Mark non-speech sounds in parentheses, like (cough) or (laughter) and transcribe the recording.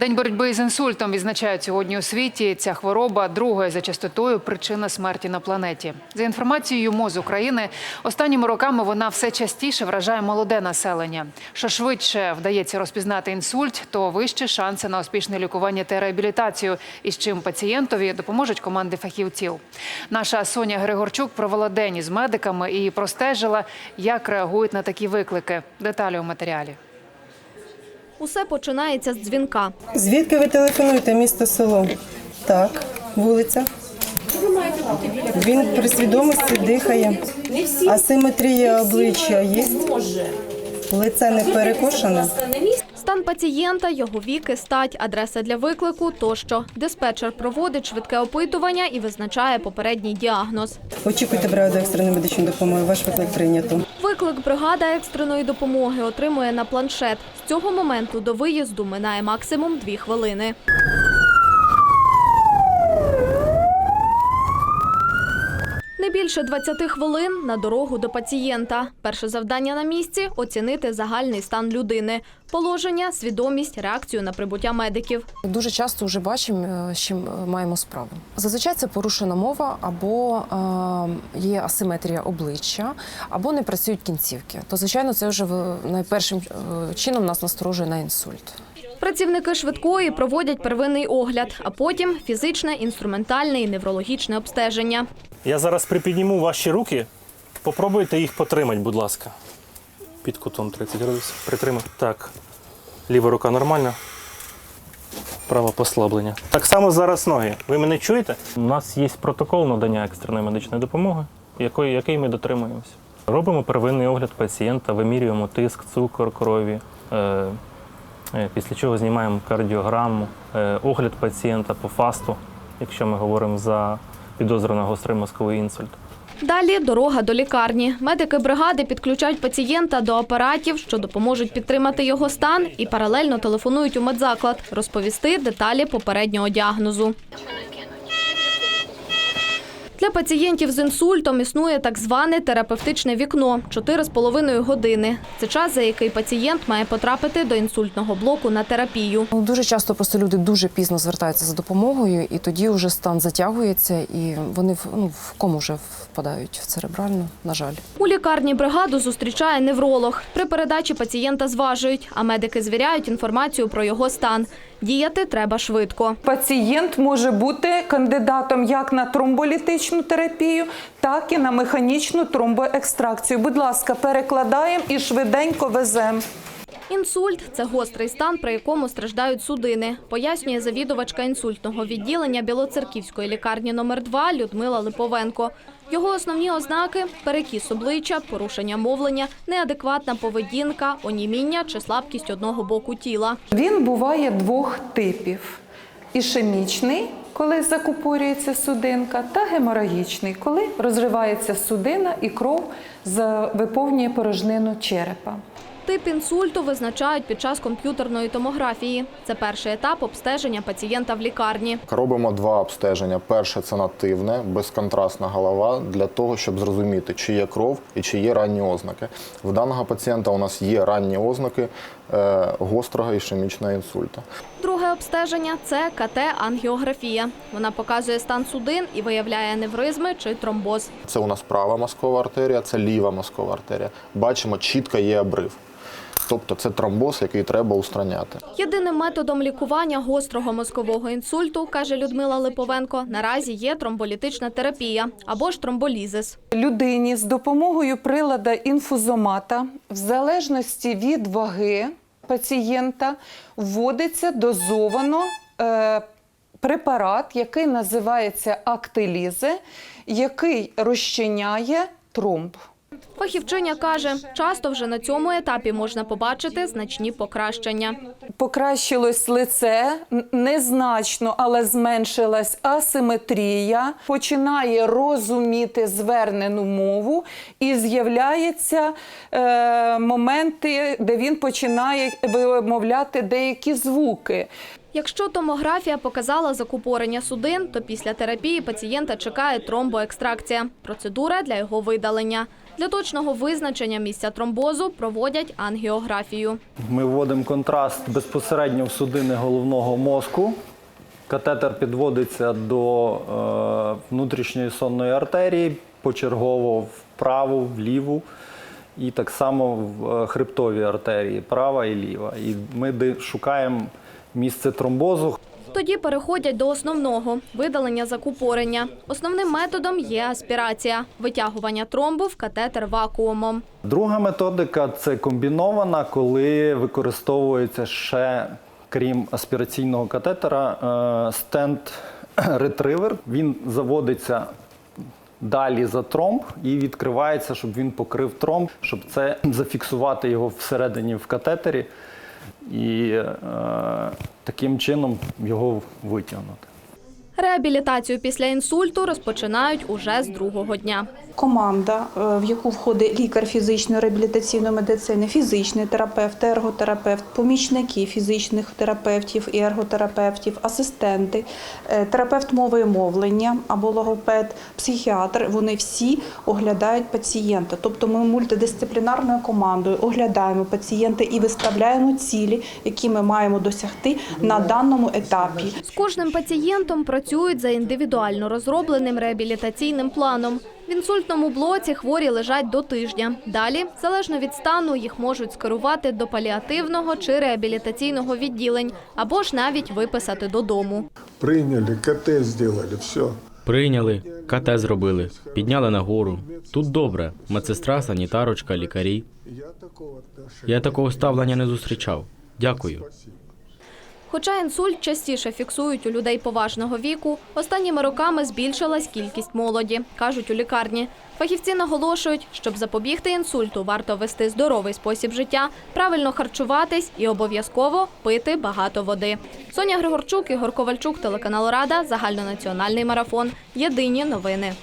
День боротьби з інсультом відзначають сьогодні у світі. Ця хвороба другою за частотою причина смерті на планеті. За інформацією МОЗ України, останніми роками вона все частіше вражає молоде населення. Що швидше вдається розпізнати інсульт, то вищі шанси на успішне лікування та реабілітацію, із чим пацієнтові допоможуть команди фахівців. Наша Соня Григорчук провела день із медиками і простежила, як реагують на такі виклики. Деталі у матеріалі. Усе починається з дзвінка. Звідки ви телефонуєте? Місто село? Так, вулиця. Він при свідомості дихає. Асиметрія обличчя є. Лице не перекошене. Стан пацієнта, його віки, стать, адреса для виклику тощо. Диспетчер проводить швидке опитування і визначає попередній діагноз. Очікуйте бригаду екстреної медичної допомоги. Ваш виклик прийнято. Виклик бригада екстреної допомоги отримує на планшет. З цього моменту до виїзду минає максимум дві хвилини. Не більше 20 хвилин на дорогу до пацієнта. Перше завдання на місці оцінити загальний стан людини, положення, свідомість, реакцію на прибуття медиків. Дуже часто вже бачимо, е, з чим е, маємо справу. Зазвичай це порушена мова або е, є асиметрія обличчя, або не працюють кінцівки. То, звичайно, це вже найпершим чином нас насторожує на інсульт. Працівники швидкої проводять первинний огляд, а потім фізичне, інструментальне і неврологічне обстеження. Я зараз припідніму ваші руки. Попробуйте їх потримати, будь ласка. Під кутом 30 градусів. Притримай. Так. Ліва рука нормальна. Право послаблення. Так само зараз ноги. Ви мене чуєте? У нас є протокол надання екстреної медичної допомоги, якої, який ми дотримуємося. Робимо первинний огляд пацієнта, вимірюємо тиск, цукор крові. Е, е, після чого знімаємо кардіограму, е, огляд пацієнта по фасту, якщо ми говоримо за підозрюваний гострий мозковий інсульт. Далі дорога до лікарні. Медики бригади підключають пацієнта до апаратів, що допоможуть підтримати його стан, і паралельно телефонують у медзаклад, розповісти деталі попереднього діагнозу. Для пацієнтів з інсультом існує так зване терапевтичне вікно 4,5 години. Це час, за який пацієнт має потрапити до інсультного блоку на терапію. Ну, Дуже часто просто люди дуже пізно звертаються за допомогою, і тоді вже стан затягується, і вони в, ну, в кому вже впадають в церебральну, на жаль. У лікарні бригаду зустрічає невролог. При передачі пацієнта зважують, а медики звіряють інформацію про його стан. Діяти треба швидко. Пацієнт може бути кандидатом як на тромболітичну терапію, так і на механічну тромбоекстракцію. Будь ласка, перекладаємо і швиденько веземо. Інсульт це гострий стан, при якому страждають судини, пояснює завідувачка інсультного відділення Білоцерківської лікарні номер 2 Людмила Липовенко. Його основні ознаки перекіс обличчя, порушення мовлення, неадекватна поведінка, оніміння чи слабкість одного боку тіла. Він буває двох типів: ішемічний, коли закупорюється судинка, та геморагічний, коли розривається судина і кров виповнює порожнину черепа. Тип інсульту визначають під час комп'ютерної томографії. Це перший етап обстеження пацієнта в лікарні. Робимо два обстеження. Перше це нативне, безконтрастна голова для того, щоб зрозуміти, чи є кров і чи є ранні ознаки. В даного пацієнта у нас є ранні ознаки е, гострого ішемічного інсульту. Друге обстеження це КТ-ангіографія. Вона показує стан судин і виявляє невризми чи тромбоз. Це у нас права мозкова артерія, це ліва мозкова артерія. Бачимо, чітко є обрив. Тобто це тромбоз, який треба устраняти. Єдиним методом лікування гострого мозкового інсульту, каже Людмила Липовенко, наразі є тромболітична терапія або ж тромболізис. Людині з допомогою прилада інфузомата, в залежності від ваги пацієнта, вводиться дозовано е, препарат, який називається актилізе, який розчиняє тромб. Фахівчиня каже, часто вже на цьому етапі можна побачити значні покращення. Покращилось лице незначно, але зменшилась асиметрія, починає розуміти звернену мову і з'являються е, моменти, де він починає вимовляти деякі звуки. Якщо томографія показала закупорення судин, то після терапії пацієнта чекає тромбоекстракція – процедура для його видалення. Для точного визначення місця тромбозу проводять ангіографію. Ми вводимо контраст безпосередньо в судини головного мозку. Катетер підводиться до е, внутрішньої сонної артерії, почергово вправу, вліву, і так само в е, хребтовій артерії, права і ліва. І ми шукаємо місце тромбозу. Тоді переходять до основного видалення закупорення. Основним методом є аспірація витягування тромбу в катетер вакуумом. Друга методика це комбінована, коли використовується ще, крім аспіраційного катетера, е, стенд-ретривер. (clears throat) Він заводиться далі за тромб і відкривається, щоб він покрив тромб, щоб це зафіксувати його всередині в катетері і е, таким чином його витягнути. Реабілітацію після інсульту розпочинають уже з другого дня. команда, е, в яку входить лікар фізичної реабілітаційної медицини, фізичний терапевт, ерготерапевт, помічники фізичних терапевтів і ерготерапевтів, асистенти, е, терапевт мови і мовлення або логопед, психіатр. Вони всі оглядають пацієнта. Тобто ми мультидисциплінарною командою оглядаємо пацієнта і виставляємо цілі, які ми маємо досягти на даному етапі. З кожним пацієнтом працюють за індивідуально розробленим реабілітаційним планом. В інсультному блоці хворі лежать до тижня. Далі, залежно від стану, їх можуть скерувати до паліативного чи реабілітаційного відділень або ж навіть виписати додому. Приняли, КТ сделали, все. Прийняли, КТ зробили, підняли нагору. Тут добре. Медсестра, санітарочка, лікарі. Я такого. Я такого ставлення не зустрічав. Дякую. Хоча інсульт частіше фіксують у людей поважного віку, останніми роками збільшилась кількість молоді, кажуть у лікарні. Фахівці наголошують, щоб запобігти інсульту, варто вести здоровий спосіб життя, правильно харчуватись і обов'язково пити багато води. Соня Григорчук, Ігор Ковальчук, телеканал Рада, загальнонаціональний марафон. Єдині новини.